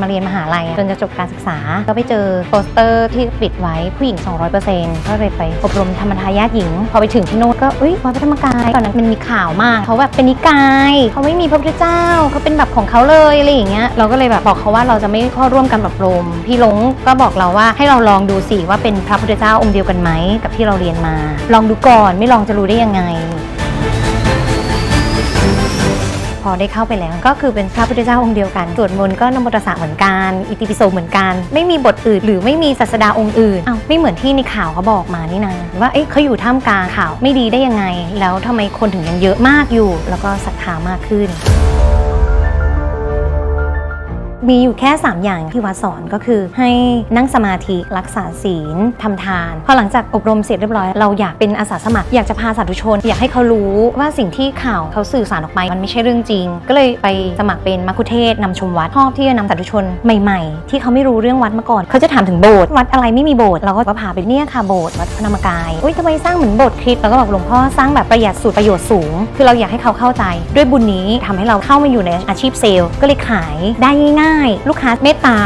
มาเรียนมหาลัยจนจะจบการศึกษา ก็ไปเจอโปสเตอร์ที่ปิดไว้ผู้หญิง 200%ก็เลยไปอบรมธรรมทายาทหญิง พอไปถึงที่โน่นก็เอ้ยวัดพระธรรมกายตอนนั้นมันมีข่าวมากเขาแบบเป็นนิกายเขาไม่มีพระพุทธเจ้าเขาเป็นแบบของเขาเลยอะไรอย่างเงี้ยเราก็เลยแบบบอกเขาว่าเราจะไม่เข้าร่วมการอบรมพี่ลงก็บอกเราว่าให้เราลองดูสิว่าเป็นพระพุทธเจ้าองค์เดียวกันไหมกับที่เราเรียนมา ลองดูก่อนไม่ลองจะรู้ได้ยังไง พอได้เข้าไปแล้ว ก็คือเป็นพระพุทธเจ้าองค์เดียวกันสวดมนต์ก็นโมตัสสะเหมือนกัน อิติปิโสเหมือนกัน ไม่มีบทอื่น หรือไม่มีศาสดาองค์อื่นอ้าวไม่เหมือนที่ในข่าวเขาบอกมานี่นาว่าเอ๊ะเขาอยู่ท่ามกลางข่าวไม่ดีได้ยังไง แล้วทำไมคนถึงยังเยอะมากอยู่ แล้วก็ศรัทธามากขึ้น มีอยู่แค่ 3 อย่างที่วัดสอนก็คือ ให้นั่งสมาธิรักษาศีลทำทาน พอหลังจากอบรมเสร็จเรียบร้อย เราอยากเป็นอาสาสมัคร อยากจะพาสาธุชน อยากให้เขารู้ว่าสิ่งที่ข่าวเขาสื่อสารออกไปมันไม่ใช่เรื่องจริง ก็เลยไปสมัครเป็นมัคคุเทศก์นำชมวัดชอบที่จะนำสาธุชนใหม่ ๆ ที่เขาไม่รู้เรื่องวัดมาก่อน เขาจะถามถึงโบสถ์วัดอะไรไม่มีโบสถ์เราก็พาไปเนี่ยค่ะโบสถ์วัดพระธรมกายอุ้ยทำไมสร้างเหมือนโบสถ์คริสต์เราก็บอกหลวงพ่อสร้างแบบประหยัดสูตรประโยชน์สูง คือเราอยากให้เขาเข้าใจ ด้วยบุญนี้ทำให้เราเข้ามาอยู่ในอาชีพเซลล์ก็เลยขายได้ง่ายๆลูกค้าเมตตา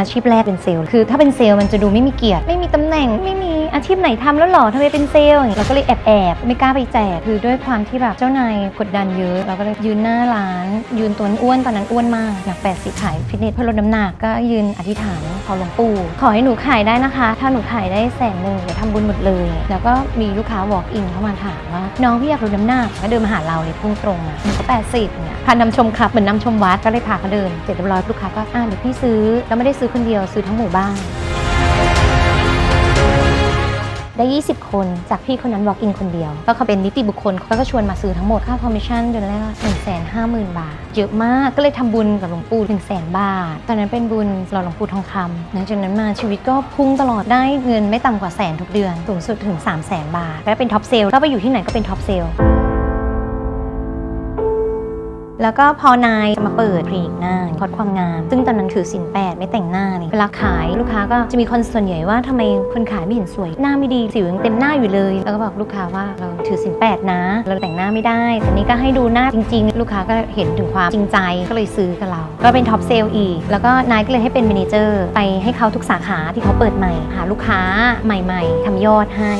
อาชีพแรกเป็นเซลล์ คือถ้าเป็นเซลล์มันจะดูไม่มีเกียรติ ไม่มีตำแหน่ง ไม่มีอาชีพไหนทำแล้วหรอทำไมเป็นเซลล์อย่างเงี้เราก็เลยแอบแอบๆไม่กล้าไปแจก คือด้วยความที่แบบเจ้านายกดดันเยอะ เราก็เลยยืนหน้าร้าน ยืนตัวอ้วนตอนนั้นอ้วนมากอยากแปดสิขายฟิตเนสเพื่อลดน้ำหนักก็ยืนอธิษฐานขอหลวงปู่ขอให้หนูขายได้นะคะ ถ้าหนูขายได้แสนหนึ่งเดี๋ยวทำบุญหมดเลย แล้วก็มีลูกค้า walk in เข้ามาถามว่าน้องพี่อยากลดน้ำหนักก็เดินมาหาเราเลยพุ่งตรงอะหนูก็80เนี่ยพานำชมครับเหมือนนำชมวัดก็เลยพาเขาเดินเสร็จเรียบร้อยลูกค้าก็อ่าเดี๋ยวพี่ซื้อแล้วไม่ได้ซื้อคนเดียวซื้อทั้งหมู่บ้าน ได้ 20 คนจากพี่คนนั้น walk in คนเดียว ก็เขาเป็นนิติบุคคลเขาก็ชวนมาซื้อทั้งหมดค่าคอมมิชชั่นเดือนแรก1 5 0 0 0 0 บาท เยอะมากก็เลยทำบุญกับหลวงปู่1 0 0 0 0 0 บาท ตอนนั้นเป็นบุญหล่อหลวงปู่ทองคำหลังจากนั้นมาชีวิตก็พุ่งตลอดได้เงินไม่ต่ำกว่าแสนทุกเดือนสูงสุดถึง3 0 0 0 0 0 บาท และเป็นท็อปเซลล์ก็ไปอยู่ที่ไหนก็เป็นท็อปเซลล์ แล้วก็พอนายจะมาเปิดคลินิกหน้าคอดความงาม ซึ่งตอนนั้นถือสินแปดไม่แต่งหน้านี่เวลาขายลูกค้าก็จะมีคนส่วนใหญ่ว่าทำไมคนขายไม่เห็นสวย หน้าไม่ดีสิวยังเต็มหน้าอยู่เลย แล้วก็บอกลูกค้าว่าเราถือสินแปดนะ เราแต่งหน้าไม่ได้แต่นี้ก็ให้ดูหน้าจริง ๆ ลูกค้าก็เห็นถึงความจริงใจก็เลยซื้อกับเรา ก็เป็นท็อปเซลล์อีก แล้วก็นายก็เลยให้เป็นเมนเจอร์ไปให้เขาทุกสาขาที่เขาเปิดใหม่หาลูกค้าใหม่ ๆทำยอดให้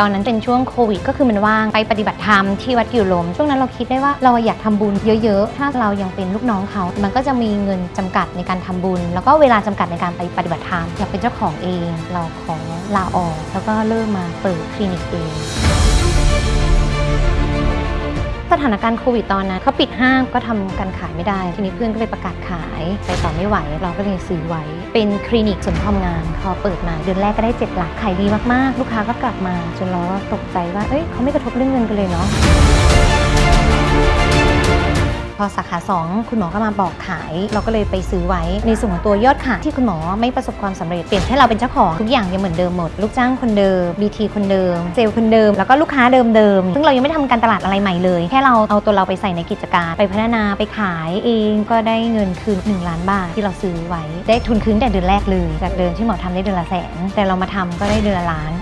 ตอนนั้นเป็นช่วงโควิด ก็คือมันว่างไปปฏิบัติธรรมที่วัดกิวลม ช่วงนั้นเราคิดได้ว่าเราอยากทำบุญเยอะๆ ถ้าเรายังเป็นลูกน้องเขา มันก็จะมีเงินจำกัดในการทำบุญ แล้วก็เวลาจำกัดในการไปปฏิบัติธรรมอยากเป็นเจ้าของเอง เราขอลาออก แล้วก็เริ่มมาเปิดคลินิกเอง ถานการณ์โควิดตอนนั้นเขาปิดห้างก็ทำการขายไม่ได้ ทีนี้เพื่อนก็เลยประกาศขายไปต่อไม่ไหว เราก็เลยซื้อไว้ เป็นคลินิกเสริมความงามพอเปิดมาเดือนแรกก็ได้7หลักขายดีมากๆ ลูกค้าก็กลับมา จนเราตกใจว่าเอ้ยเขาไม่กระทบเรื่องเงินกันเลยเนาะ พอสาขา 2 คุณหมอก็มาบอกขาย เราก็เลยไปซื้อไว้ ในส่วนของตัวยอดขายที่คุณหมอไม่ประสบความสำเร็จเปลี่ยนให้เราเป็นเจ้าของทุกอย่างยังเหมือนเดิมหมด ลูกจ้างคนเดิม BT คนเดิม เซลล์คนเดิม แล้วก็ลูกค้าเดิมๆซึ่งเรายังไม่ได้ทำการตลาดอะไรใหม่เลย แค่เราเอาตัวเราไปใส่ในกิจการไปพัฒนาไปขายเองก็ได้เงินคืน1ล้านบาทที่เราซื้อไว้ได้ทุนคืนแต่เดือนแรกเลยจากเดิมที่หมอทำได้เดือนละแสนแต่เรามาทำก็ได้เดือนละล้าน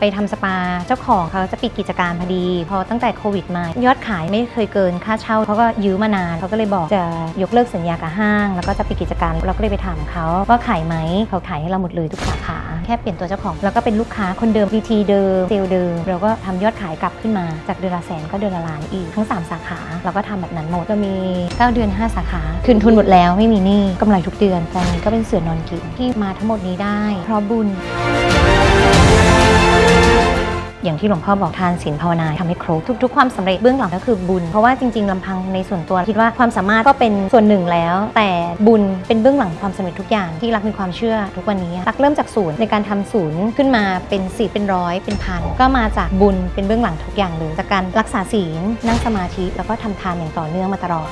ไปทำสปาเจ้าของเขาจะปิดกิจการพอดี พอตั้งแต่โควิดมายอดขายไม่เคยเกินค่าเช่าเขาก็ยื้อมานานเขาก็เลยบอกจะยกเลิกสัญญากับห้าง แล้วก็จะปิดกิจการเราก็เลยไปถามเขาว่าขายไหมเขาขายให้เราหมดเลยทุกสาขาแค่เปลี่ยนตัวเจ้าของ แล้วก็เป็นลูกค้าคนเดิม PT เดิมเซลเดิมเราก็ทำยอดขายกลับขึ้นมาจากเดือนละแสนก็เดือนละล้านอีกทั้ง 3 สาขา เราก็ทำแบบนั้นหมดก็มี 9 เดือน 5 สาขาคืนทุนหมดแล้วไม่มีหนี้กำไรทุกเดือนตอนนี้ก็เป็นเสือนอนกินที่มาทั้งหมดนี้ได้เพราะบุญ อย่างที่หลวงพ่อบอกทานศีลภาวนาทำให้ครบทุก ๆ ความสำเร็จเบื้องหลังก็คือบุญ เพราะว่าจริง ๆลำพังในส่วนตัวคิดว่าความสามารถก็เป็นส่วนหนึ่งแล้ว แต่บุญเป็นเบื้องหลังความสำเร็จทุกอย่างที่รักมีความเชื่อทุกวันนี้รักเริ่มจากศูนย์ในการทำศูนย์ขึ้นมาเป็นสี่เป็นร้อยเป็นพันก็มาจากบุญเป็นเบื้องหลังทุกอย่างเลยจากการรักษาศีลนั่งสมาธิแล้วก็ทำทานอย่างต่อเนื่องมาตลอด